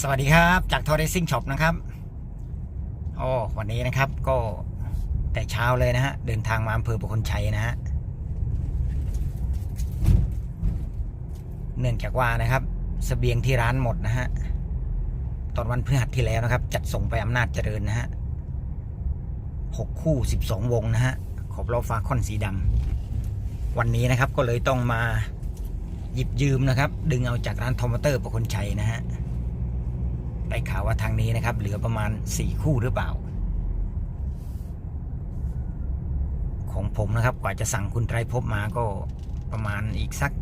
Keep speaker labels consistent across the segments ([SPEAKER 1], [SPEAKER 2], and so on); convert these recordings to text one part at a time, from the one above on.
[SPEAKER 1] สวัสดีครับ จากทอร์เรซิ่งช็อปนะครับโอ้วันนี้นะครับก็แต่เช้าเลยนะฮะ เดินทางมาอำเภอประคนชัยนะฮะ เนื่องจากว่านะครับสเสบียงที่ร้านหมดนะฮะ ตอนวันพฤหัสที่แล้วนะครับ จัดส่งไปอำนาจเจริญนะฮะหกคู่สิบสองวงนะฮะ ขอบล้อฟ้าค่อนสีดำวันนี้นะครับก็เลยต้องมาหยิบยืมนะครับ ดึงเอาจากร้านทอมเตอร์ประคนชัยนะฮะ ได้ข่าวว่าทางนี้นะครับ เหลือประมาณสี่คู่หรือเปล่า ของผมนะครับกว่าจะสั่งคุณไตรภพมาก็ประมาณอีกสัก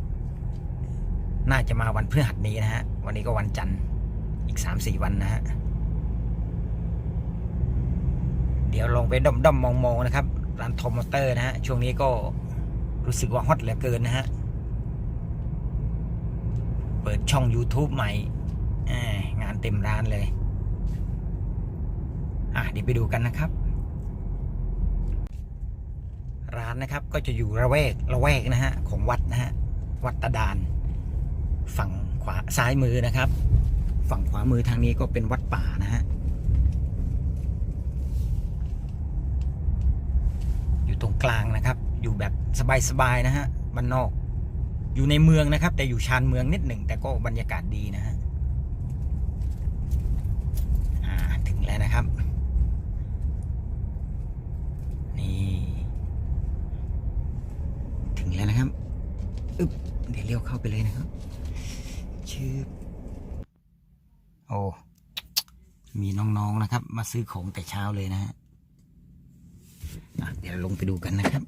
[SPEAKER 1] น่าจะมาวันพฤหัสนี้นะฮะ วันนี้ก็วันจันทร์อีกสามสี่วันนะฮะ เดี๋ยวลองไปด้อมด้อมมองมองนะครับร้านทอมมอเตอร์นะฮะ ช่วงนี้ก็รู้สึกว่าฮอตเหลือเกินนะฮะ เปิดช่อง YouTube ใหม่งาน เต็มร้านเลย อะเดี๋ยวไปดูกันนะครับ ร้านนะครับก็จะอยู่ระแวกระแวกนะฮะของวัดนะฮะวัดตะดาน ฝั่งขวาซ้ายมือนะครับ ฝั่งขวามือทางนี้ก็เป็นวัดป่านะฮะอยู่ตรงกลางนะครับ อยู่แบบสบายๆนะฮะบ้านนอกอยู่ในเมืองนะครับ แต่อยู่ชานเมืองนิดหนึ่งแต่ก็บรรยากาศดีนะฮะ อ่าถึง แล้วนะครับ นี่ ถึงแล้วนะครับอึ๊บเดี๋ยวเลี้ยวเข้าไปเลยนะครับ ชื่อโอ้ มีน้องๆนะครับ มาซื้อของแต่เช้าเลยนะฮะอะเดี๋ยวลงไปดูกันนะครับ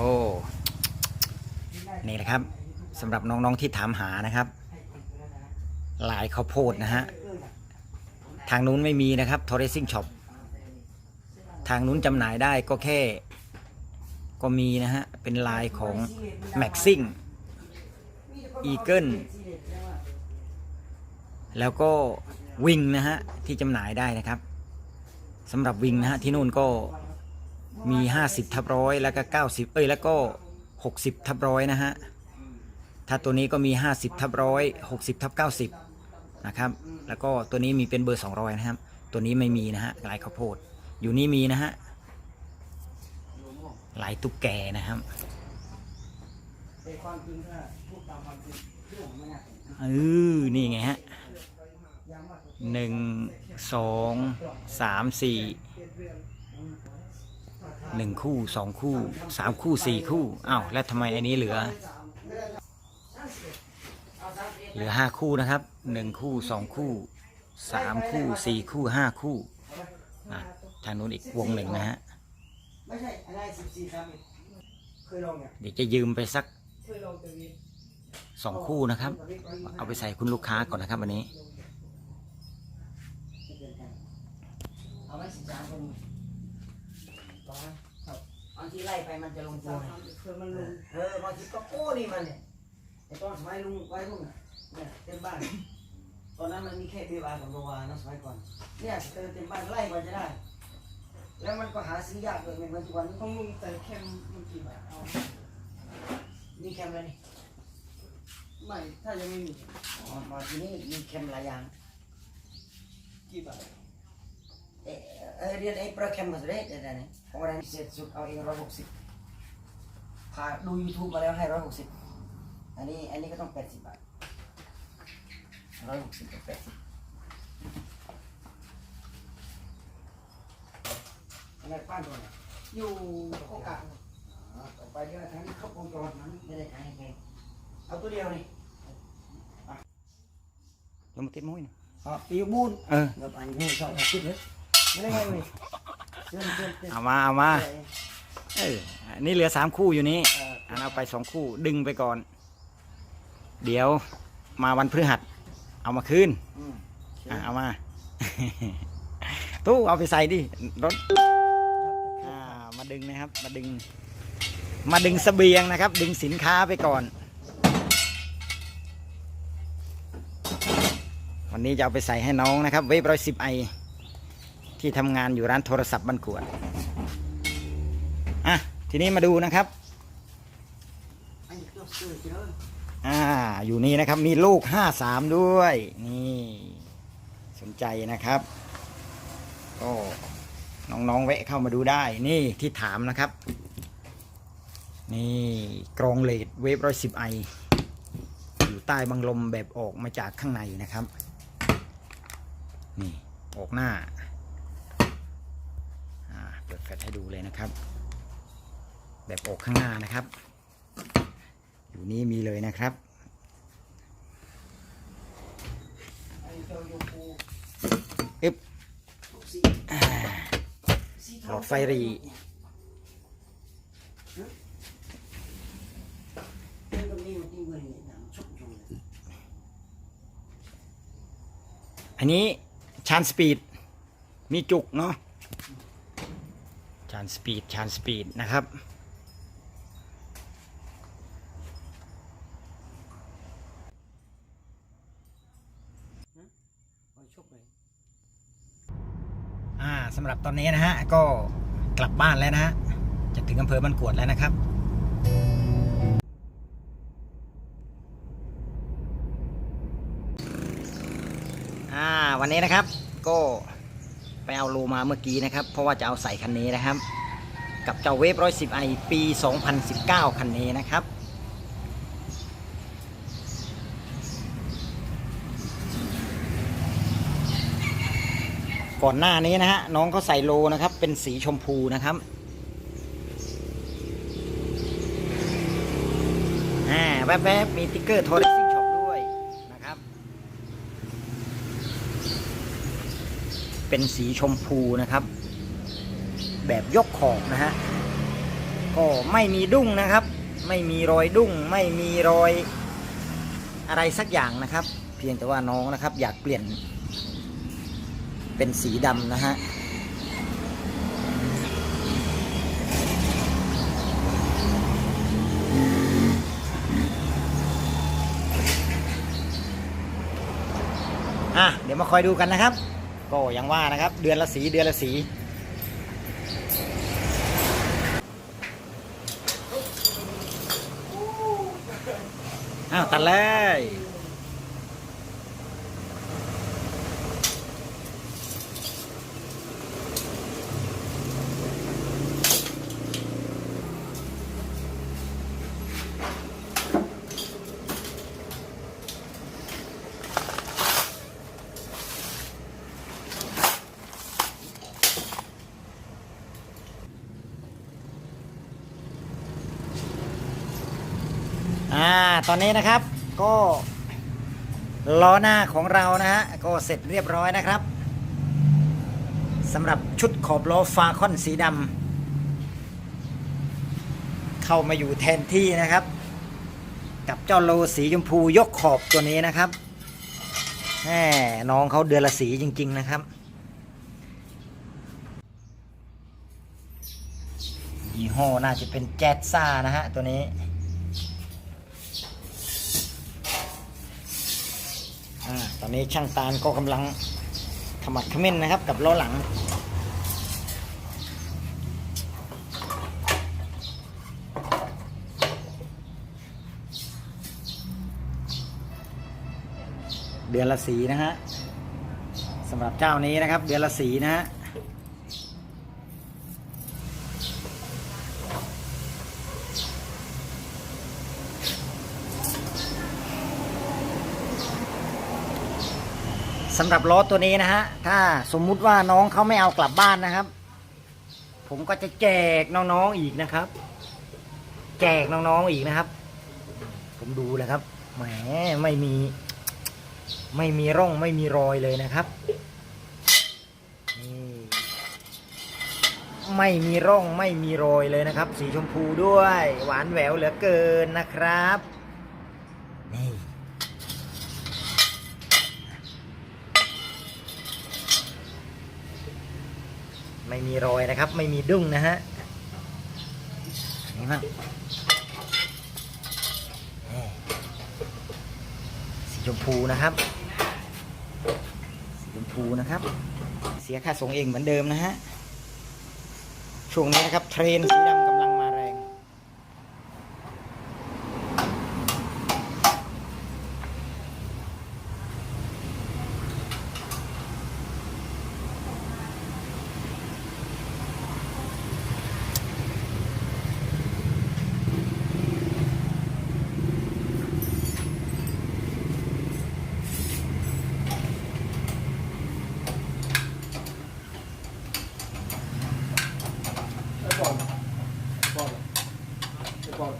[SPEAKER 1] อ้นี่แหละครับสำหรับน้องๆที่ถามหานะครับ ลายข้าวโพดนะฮะ ทางนู้นไม่มีนะครับทอร์เรซิ่งช็อปทางนู้นจำหน่ายได้ก็แค่ ก็มีนะฮะ เป็นลายของแม็กซิ่งอีเกิลแล้วก็วิงนะฮะ ที่จำหน่ายได้นะครับสำหรับวิงนะฮะ ที่นู่นก็ มี 50 ทับร้อยแล้วก็ 90 เอ้ยแล้วก็ 60 ทับร้อยนะฮะ ถ้าตัวนี้ก็มี 50 ทับร้อย60 ทับ 90 นะครับ แล้วก็ตัวนี้มีเป็นเบอร์ 200 นะครับ ตัวนี้ไม่มีนะฮะลายข้าวโพด อยู่นี่มีนะฮะลายตุ๊กแกนะครับ
[SPEAKER 2] เอ
[SPEAKER 1] อนี่ไงฮะหนึ่งสองสามสี่ หนึ่งคู่สองคู่สามคู่สี่คู่อ้าวแล้วทำไมอันนี้เหลือ เหลือห้าคู่นะครับหนึ่งคู่สองคู่สามคู่สี่คู่ห้าคู่อะทางนู้นอีกวงหนึ่งนะฮะ
[SPEAKER 2] ไม่ใช่อะไรสิบสี่สามเดเคยลองเนี่ย
[SPEAKER 1] เดี๋ยวจะยืมไปสักสองคู่นะครับ เอาไปใส่คุณลูกค้าก่อนนะครับวันนี้
[SPEAKER 2] เอาไว้สิบสามคน ทีไล่ไปมันจะลงตัวเพื่อมันลงเออบางทีก็โอ้นี่มันเนี่ยไอตอนสมัยลุงไว้รุ่นอะเนี่ยเต็มบ้าน ตอนนั้นมันมีแค่เบียร์บาร์กับโรวานะสมัยก่อน เนี่ยเต็มเต็มบ้านไล่กว่าจะได้ แล้วมันก็หาซื้อยากเลยไม่เหมือนทุกวันนี้
[SPEAKER 3] ของลุงแต่แคมมันกี่บาทเอา
[SPEAKER 2] มีแคมอะไรนี่
[SPEAKER 3] ไม่ถ้ายังไม่มี
[SPEAKER 2] อ๋อมาที่นี่มีแคมหลายอย่าง
[SPEAKER 3] กี่บาท
[SPEAKER 2] เอ่อเอ่อเรียนไอ้โปรแกรมมาสุดเลยเดี๋ยวนี้ ของเราพิเศษสุดเอาเองร้อยหกสิบพาดู YouTube มาแล้วให้ร้อยหกสิบอันนี้อันนี้ก็ต้องแปดสิบบาทร้อยหกสิบกับแปดสิบอะไรป้านตัวเนี่ย
[SPEAKER 3] อยู่โอกาส
[SPEAKER 2] อ๋อต่อไปเดี๋ยวทางนี้ครบวงจรนั้นไม่ได้ขายให้ใครเอาตัวเดียวนี่
[SPEAKER 1] ลงมาติดมุ้ยหน่อย
[SPEAKER 2] อ๋อปีบูน
[SPEAKER 1] เออ
[SPEAKER 2] เดี๋ยวไปงูชอบคิดเลยไม่ได้ไงเลย เอา
[SPEAKER 1] มาเอามา
[SPEAKER 2] เออ
[SPEAKER 1] นี่เหลือสามคู่อยู่นี้
[SPEAKER 2] อั
[SPEAKER 1] นเอาไปสองคู่ดึงไปก่อน เดี๋ยวมาวันพฤหัส เอามาคืนเอามา ตู้เอาไปใส่ดิรถมาดึงนะครับ มาดึง มาดึงสเบียงนะครับ ดึงสินค้าไปก่อน วันนี้จะเอาไปใส่ให้น้องนะครับ เวฟร้อยสิบไอ ที่ทำงานอยู่ร้านโทรศัพท์บันกวดอะทีนี้มาดูนะครับ
[SPEAKER 2] อ้ตัวเสือเจอ
[SPEAKER 1] อ่าอยู่นี่นะครับมีลูกห้าสามด้วย นี่ สนใจนะครับก็น้องๆแวะเข้ามาดูได้ นี่ที่ถามนะครับ นี่กรองเลดเวฟร้อยสิบไออยู่ใต้บังลมแบบออกมาจากข้างในนะครับ นี่ออกหน้า อ่าเปิดให้ดูเลยนะครับ แบบอกข้างหน้านะครับ อยู่นี่มีเลยนะครับ
[SPEAKER 2] อึ๊
[SPEAKER 1] บหลอดไฟรีอันนี้ชานสปีด มีจุกเนาะ ชานสปีดชานสปีดนะครับ
[SPEAKER 2] ชุบเลย
[SPEAKER 1] อ่าสำหรับตอนนี้นะฮะ ก็กลับบ้านแล้วนะฮะ จะถึงอำเภอบ้านกวดแล้วนะครับอ่าวันนี้นะครับก็ ไปเอาโลมาเมื่อกี้นะครับ เพราะว่าจะเอาใส่คันนี้นะครับ กับเจ้าเวฟร้อยสิบไอปี 2019 คันนี้นะครับ ก่อนหน้านี้นะฮะน้องเขาใส่โลนะครับ เป็นสีชมพูนะครับอ่าแวบๆมีติ๊กเกอร์โทร เป็นสีชมพูนะครับ แบบยกขอบนะฮะก็ไม่มีดุ้งนะครับ ไม่มีรอยดุ้ง ไม่มีรอยอะไรสักอย่างนะครับ เพียงแต่ว่าน้องนะครับ อยากเปลี่ยน เป็นสีดำนะฮะอะเดี๋ยวมาคอยดูกันนะครับ ก็ยังว่านะครับ เดือนละสีเดือนละสี อ้าว ตัดเลย อ่า ตอนนี้นะครับก็ล้อหน้าของเรานะฮะก็เสร็จเรียบร้อยนะครับสำหรับชุดขอบล้อฟาคอนสีดำเข้ามาอยู่แทนที่นะครับ กับเจ้าโลสีชมพูยกขอบตัวนี้นะครับแหมน้องเขาเดือนละสีจริง ๆ นะครับยี่ห้อน่าจะเป็นแจ๊ดซ่านะฮะตัวนี้ อนนี้ช่างตาลก็กำลังขมักขม้นนะครับ กับล้อหลัง เดือนละสีนะฮะสำหรับเจ้านี้นะครับ เดือนละสีนะฮะ สำหรับล้อตัวนี้นะฮะ ถ้าสมมุติว่าน้องเขาไม่เอากลับบ้านนะครับ ผมก็จะแจกน้องๆอีกนะครับ แจกน้องๆอีกนะครับ ผมดูเลยครับ แหมไม่มี ไม่มีร่องไม่มีรอยเลยนะครับนี่ไม่มีร่องไม่มีรอยเลยนะครับ สีชมพูด้วย หวานแหววเหลือเกินนะครับนี่ ไม่มีรอยนะครับ ไม่มีดุ้งนะฮะนี่มั่งสีชมพูนะครับ สีชมพูนะครับ เสียค่าส่งเองเหมือนเดิมนะฮะช่วงนี้นะครับเทรนสีดำกำลังมาแรง
[SPEAKER 3] ไอ้บอลบอลไอ้บอล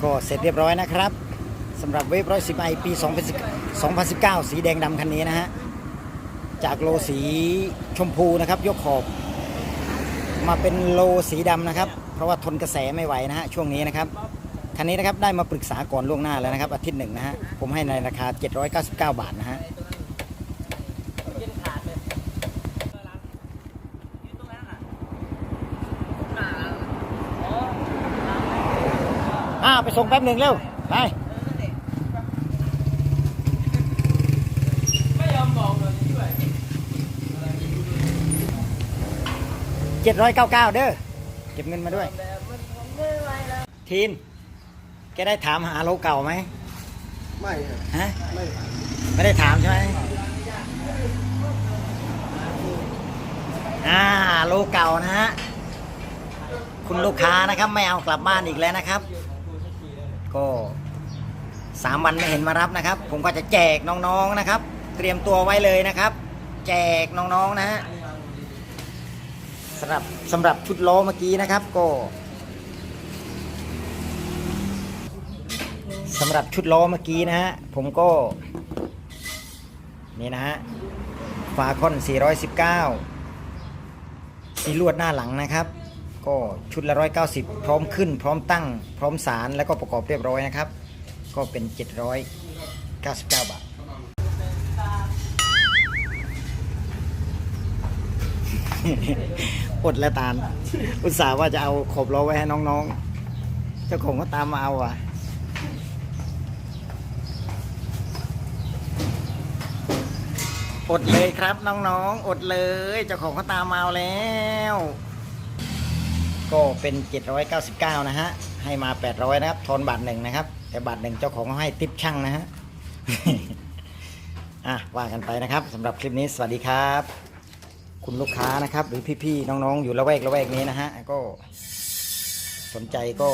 [SPEAKER 1] ก็ เสร็จเรียบร้อยนะครับสำหรับเวฟร้อยสิบไอปี2019 สีแดงดำคันนี้นะฮะ จากโลสีชมพูนะครับ ยกขอบ มาเป็นโลสีดำนะครับ เพราะว่าทนกระแสไม่ไหวนะฮะ ช่วงนี้นะครับ คันนี้นะครับได้มาปรึกษาก่อนล่วงหน้าแล้วนะครับ อาทิตย์หนึ่งนะฮะ ผมให้ในราคา 799 บาทนะฮะ อ่าไปส่งแป๊บหนึ่งเร็ว ไป
[SPEAKER 3] ไม่ยอมบอกเลยด้วย
[SPEAKER 1] เจ็ดร้อยเก้าเก้าเด้อ เก็บเงินมาด้วยทีน แกได้ถามหาโลเก่าไหม
[SPEAKER 3] ไม่ครับ
[SPEAKER 1] ฮะ
[SPEAKER 3] ไม่
[SPEAKER 1] ไม่ได้ถามใช่ไหมอ่าโลเก่านะฮะ คุณลูกค้านะครับ ไม่เอากลับบ้านอีกแล้วนะครับ ก็สามวันไม่เห็นมารับนะครับ ผมก็จะแจกน้องๆนะครับ เตรียมตัวไว้เลยนะครับ แจกน้องๆนะฮะสำหรับสำหรับชุดล้อเมื่อกี้นะครับก็สำหรับชุดล้อเมื่อกี้นะฮะผมก็ นี่นะฮะฟาคอน 419 สีลวดหน้าหลังนะครับ ก็ชุดละ 190 พร้อมขึ้น พร้อมตั้ง พร้อมสารแล้วก็ประกอบเรียบร้อยนะครับ ก็เป็น 799 บาทอดและตาลอุตส่าห์ว่าจะเอาขบล้อไว้ให้น้องๆ เจ้าของก็ตามมาเอาอะ อดเลยครับน้องๆ อดเลย เจ้าของเขาตามมาเอาแล้ว ก็เป็น 799 นะฮะ ให้มา 800 นะครับ ทอนบาทหนึ่งนะครับ แต่บาทหนึ่งเจ้าของเขาให้ติปช่างนะฮะ อะ ว่ากันไปนะครับสำหรับคลิปนี้ สวัสดีครับ คุณลูกค้านะครับ หรือพี่ๆ น้องๆ อยู่ละแวกละแวกนี้นะฮะ ก็สนใจก็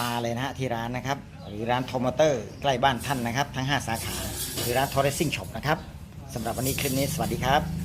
[SPEAKER 1] มาเลยนะฮะที่ร้านนะครับ หรือร้านโทมอเตอร์ใกล้บ้านท่านนะครับ ทั้ง 5 สาขา หรือร้านทอร์เรซิ่งช็อปนะครับสำหรับวันนี้คลิปนี้สวัสดีครับ